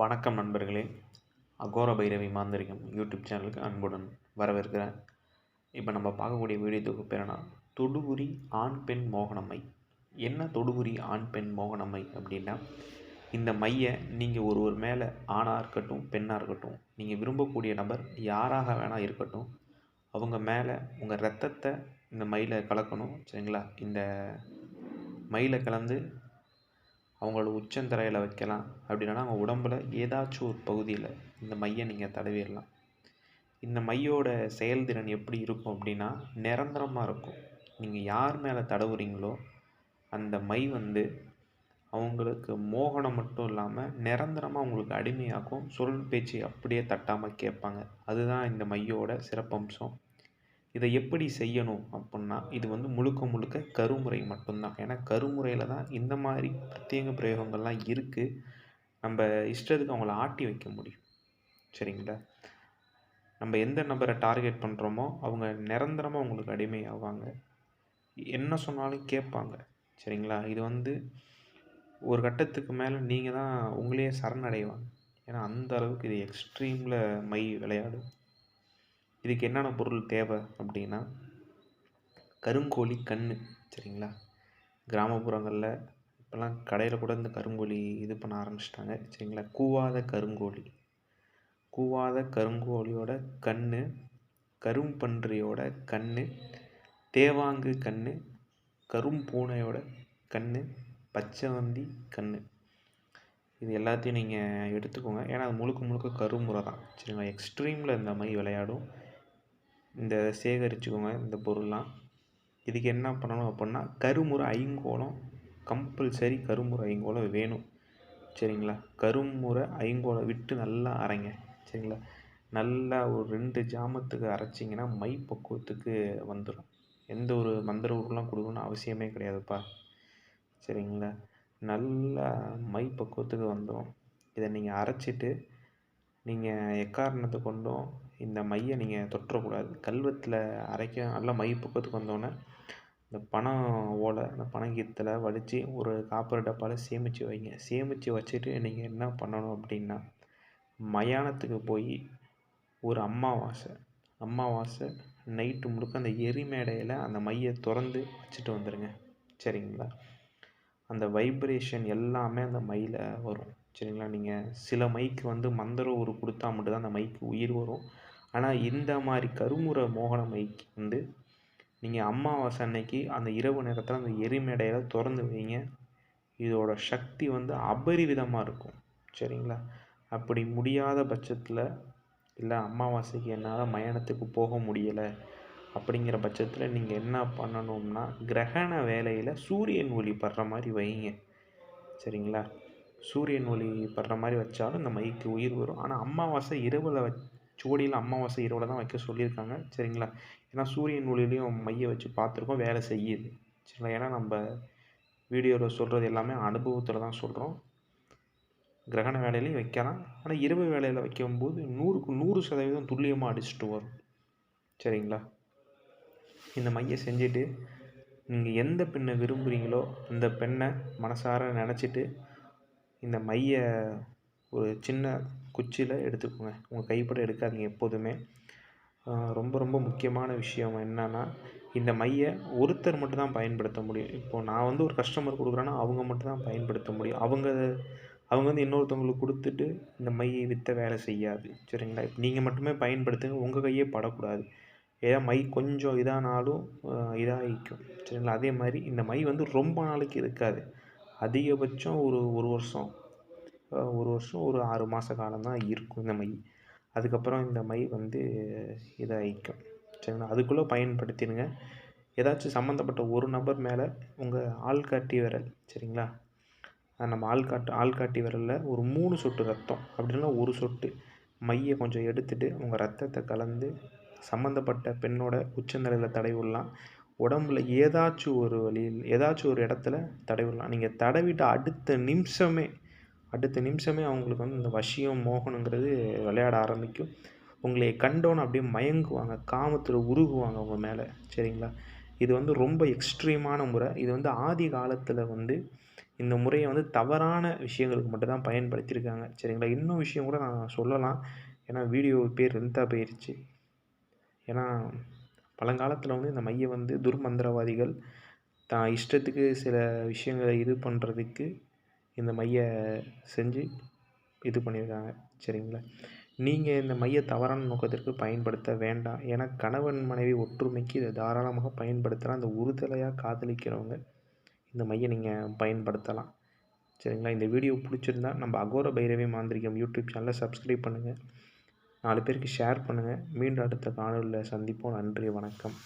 வணக்கம் நண்பர்களே. அகோர பைரவி மாந்திரிகம் யூடியூப் சேனலுக்கு அன்புடன் வரவேற்கிறேன். இப்போ நம்ம பார்க்கக்கூடிய வீடியோ தொகுப்பு என்னென்னா தொடுகுறி ஆண் பெண் மோகனம்மை என்ன தொடுகுறி ஆண் பெண் மோகனம்மை அப்படின்னா இந்த மையை நீங்கள் ஒரு ஒரு மேலே ஆணாக இருக்கட்டும் பெண்ணாக இருக்கட்டும் நீங்கள் விரும்பக்கூடிய நபர் யாராக வேணால் இருக்கட்டும் அவங்க மேலே உங்கள் ரத்தத்தை இந்த மயில கலக்கணும் சரிங்களா? இந்த மயில கலந்து அவங்களோட உச்சந்தரையில் வைக்கலாம். அப்படின்னா அவங்க உடம்புல ஏதாச்சும் ஒரு பகுதியில் இந்த மையை நீங்கள் தடவிடலாம். இந்த மையோட செயல்திறன் எப்படி இருக்கும் அப்படின்னா நிரந்தரமாக இருக்கும். நீங்கள் யார் மேலே தடவுறீங்களோ அந்த மை வந்து அவங்களுக்கு மோகனம் மட்டும் இல்லாமல் நிரந்தரமாக அவங்களுக்கு அடிமையாக்கும். சொல் பேச்சு அப்படியே தட்டாமல் கேட்பாங்க. அதுதான் இந்த மையோட சிறப்பம்சம். இதை எப்படி செய்யணும் அப்புடின்னா இது வந்து முழுக்க முழுக்க கருமுறை மட்டும்தான். ஏன்னா கருமுறையில் தான் இந்த மாதிரி பிரத்யேக பிரயோகங்கள்லாம் இருக்குது நம்ம இஷ்டத்துக்கு அவங்கள ஆட்டி வைக்க முடியும். சரிங்களா? நம்ம எந்த நபரை டார்கெட் பண்ணுறோமோ அவங்க நிரந்தரமாக உங்களுக்கு அடிமை ஆவாங்க என்ன சொன்னாலும் கேட்பாங்க. சரிங்களா? இது வந்து ஒரு கட்டத்துக்கு மேலே நீங்கள் தான் உங்களையே சரணடைவாங்க. ஏன்னா அந்த அளவுக்கு இது எக்ஸ்ட்ரீமில் மை விளையாடும் இதுக்கு என்னென்ன பொருள் தேவை அப்படின்னா கருங்கோழி கண் சரிங்களா? கிராமப்புறங்களில் இப்போல்லாம் கடையில் கூட இந்த கருங்கோழி இது பண்ண ஆரம்பிச்சிட்டாங்க சரிங்களா? கூவாத கருங்கோழி. கூவாத கருங்கோழியோட கண் கரும்பன்றியோட கண் தேவாங்கு கண் கரும்பூனையோட கண் பச்சைவந்தி கண் இது எல்லாத்தையும் நீங்கள் எடுத்துக்கோங்க. ஏன்னா அது முழுக்க முழுக்க கருமுறை தான் சரிங்களா? எக்ஸ்ட்ரீமில் இந்த மாதிரி விளையாடும். இந்த சேகரிச்சுக்கோங்க இந்த பொருள்லாம். இதுக்கு என்ன பண்ணணும் அப்படின்னா கருமுறை ஐங்கோலம் கம்பல்சரி கருமுறை ஐங்கோலம் வேணும். சரிங்களா? கருமுறை ஐங்கோலம் விட்டு நல்லா அரைங்க. சரிங்களா? நல்லா ஒரு ரெண்டு ஜாமத்துக்கு அரைச்சிங்கன்னா மை பக்குவத்துக்கு வந்துடும். எந்த ஒரு மந்திர ஊரெலாம் கொடுக்கணும்னு அவசியமே கிடையாதுப்பா. சரிங்களா? நல்லா மை பக்குவத்துக்கு வந்துடும். இதை நீங்கள் அரைச்சிட்டு நீங்கள் எக்காரணத்தை கொண்டும் இந்த மையை நீங்கள் தொட்டுறக்கூடாது கல்வத்தில் அரைக்க நல்லா மை பக்கத்துக்கு வந்தோடனே இந்த பணம் ஓலை அந்த பணங்கீத்தில் வலித்து ஒரு காப்பர் டப்பாவில் சேமித்து வைங்க. சேமித்து வச்சுட்டு நீங்கள் என்ன பண்ணணும் அப்படின்னா மயானத்துக்கு போய் ஒரு அமாவாசை அமாவாசை நைட்டு முழுக்க அந்த எரிமேடையில் அந்த மையை திறந்து வச்சுட்டு வந்துடுங்க சரிங்களா? அந்த வைப்ரேஷன் எல்லாமே அந்த மையில் வரும். சரிங்களா? நீங்கள் சில மைக்கு வந்து மந்திர ஒரு கொடுத்தா மட்டும்தான் அந்த மைக்கு உயிர் வரும். ஆனால் இந்த மாதிரி கருமுறை மோகன மைக்கு வந்து நீங்கள் அமாவாசை அன்னைக்கு அந்த இரவு நேரத்தில் அந்த எரிமேடையில் திறந்து வைங்க. இதோட சக்தி வந்து அபரிவிதமாக இருக்கும். சரிங்களா? அப்படி முடியாத பட்சத்தில் இல்லை அமாவாசைக்கு என்னால் மயானத்துக்கு போக முடியலை அப்படிங்கிற பட்சத்தில் நீங்கள் என்ன பண்ணணும்னா கிரகண வேலையில் சூரியன் ஒளி படுற மாதிரி வைங்க. சரிங்களா? சூரியன் ஒளி படுற மாதிரி வச்சாலும் இந்த மைக்கு உயிர் வரும். ஆனால் அமாவாசை இரவில் வச் ஜோடியில் அமாவாசை இரவில் தான் வைக்க சொல்லியிருக்காங்க. சரிங்களா? ஏன்னா சூரியன் ஒளியிலையும் மைய வச்சு பார்த்துருக்கோம் வேலை செய்யுது. சரிங்களா? ஏன்னா நம்ம வீடியோவில் சொல்கிறது எல்லாமே அனுபவத்தில் தான் சொல்கிறோம் கிரகண வேலையிலையும் வைக்கலாம். ஆனால் இரவு வேலையில் வைக்கும்போது நூறுக்கு நூறு சதவீதம் துல்லியமாக அடிச்சுட்டு வரும். சரிங்களா? இந்த மையை செஞ்சுட்டு நீங்கள் எந்த பெண்ணை விரும்புகிறீங்களோ அந்த பெண்ணை மனசார நினச்சிட்டு இந்த மைய ஒரு சின்ன குச்சியில் எடுத்துக்கோங்க. உங்கள் கைப்பட எடுக்காதீங்க எப்போதுமே. ரொம்ப ரொம்ப முக்கியமான விஷயம் என்னென்னா இந்த மையை ஒருத்தர் மட்டும் தான் பயன்படுத்த முடியும். இப்போது நான் வந்து ஒரு கஸ்டமர் கொடுக்குறேன்னா அவங்க மட்டும் தான் பயன்படுத்த முடியும். அவங்க அவங்க வந்து இன்னொருத்தவங்களுக்கு கொடுத்துட்டு இந்த மையை விற்ற வேலை செய்யாது. சரிங்களா? இப்போ நீங்கள் மட்டுமே பயன்படுத்துங்க. உங்கள் கையே படக்கூடாது. ஏதா மை கொஞ்சம் இதானாலும் இதாகிக்கும். சரிங்களா? அதே மாதிரி இந்த மை வந்து ரொம்ப நாளைக்கு இருக்காது. அதிகபட்சம் ஒரு ஒரு வருஷம். ஒரு வருஷம் ஒரு ஆறு மாத காலம் தான் இருக்கும் இந்த மை. அதுக்கப்புறம் இந்த மை வந்து இதாகிக்கும் சரிங்களா? அதுக்குள்ளே பயன்படுத்திடுங்க. ஏதாச்சும் சம்மந்தப்பட்ட ஒரு நபர் மேலே உங்கள் ஆள்காட்டி விரல் சரிங்களா? நம்ம ஆள்காட்டு ஆள்காட்டி விரலில் ஒரு மூணு சொட்டு ரத்தம் அப்படின்னா ஒரு சொட்டு. மையை கொஞ்சம் எடுத்துகிட்டு உங்கள் ரத்தத்தை கலந்து சம்மந்தப்பட்ட பெண்ணோட உச்சநிலையில் தடவிடலாம் உடம்புல ஏதாச்சும் ஒரு வழியில் ஏதாச்சும் ஒரு இடத்துல தடவிடலாம் நீங்கள் தடவிட்ட அடுத்த நிமிஷமே அடுத்த நிமிஷமே அவங்களுக்கு வந்து இந்த வசியம் மோகனங்கிறது விளையாட ஆரம்பிக்கும். உங்களை கண்டோன்னு அப்படியே மயங்குவாங்க காமத்தில் உருகுவாங்க அவங்க மேலே. சரிங்களா? இது வந்து ரொம்ப எக்ஸ்ட்ரீமான முறை. இது வந்து ஆதி காலத்தில் வந்து இந்த முறையை வந்து தவறான விஷயங்களுக்கு மட்டும் தான் பயன்படுத்தியிருக்காங்க. சரிங்களா? இன்னும் விஷயம் கூட நான் சொல்லலாம். ஏன்னா வீடியோ பேர் லென்த்தாக போயிடுச்சு ஏன்னா பழங்காலத்தில் வந்து இந்த மையம் வந்து துர்மந்திரவாதிகள் தான் இஷ்டத்துக்கு சில விஷயங்களை இது பண்ணுறதுக்கு இந்த மையை செஞ்சு இது பண்ணியிருக்காங்க. சரிங்களா? நீங்கள் இந்த மையை தவறான நோக்கத்திற்கு பயன்படுத்த வேண்டாம். ஏன்னா கணவன் மனைவி ஒற்றுமைக்கு இதை தாராளமாக பயன்படுத்தலாம். இந்த உறுதலையாக காதலிக்கிறவங்க இந்த மையை நீங்கள் பயன்படுத்தலாம். சரிங்களா? இந்த வீடியோ பிடிச்சிருந்தா நம்ம அகோர பைரவி மாந்திரிகம் யூடியூப் சேனலை சப்ஸ்கிரைப் பண்ணுங்கள் நாலு பேருக்கு ஷேர் பண்ணுங்கள் மீண்டும் அடுத்த காணொலியில் சந்திப்போம். நன்றி வணக்கம்.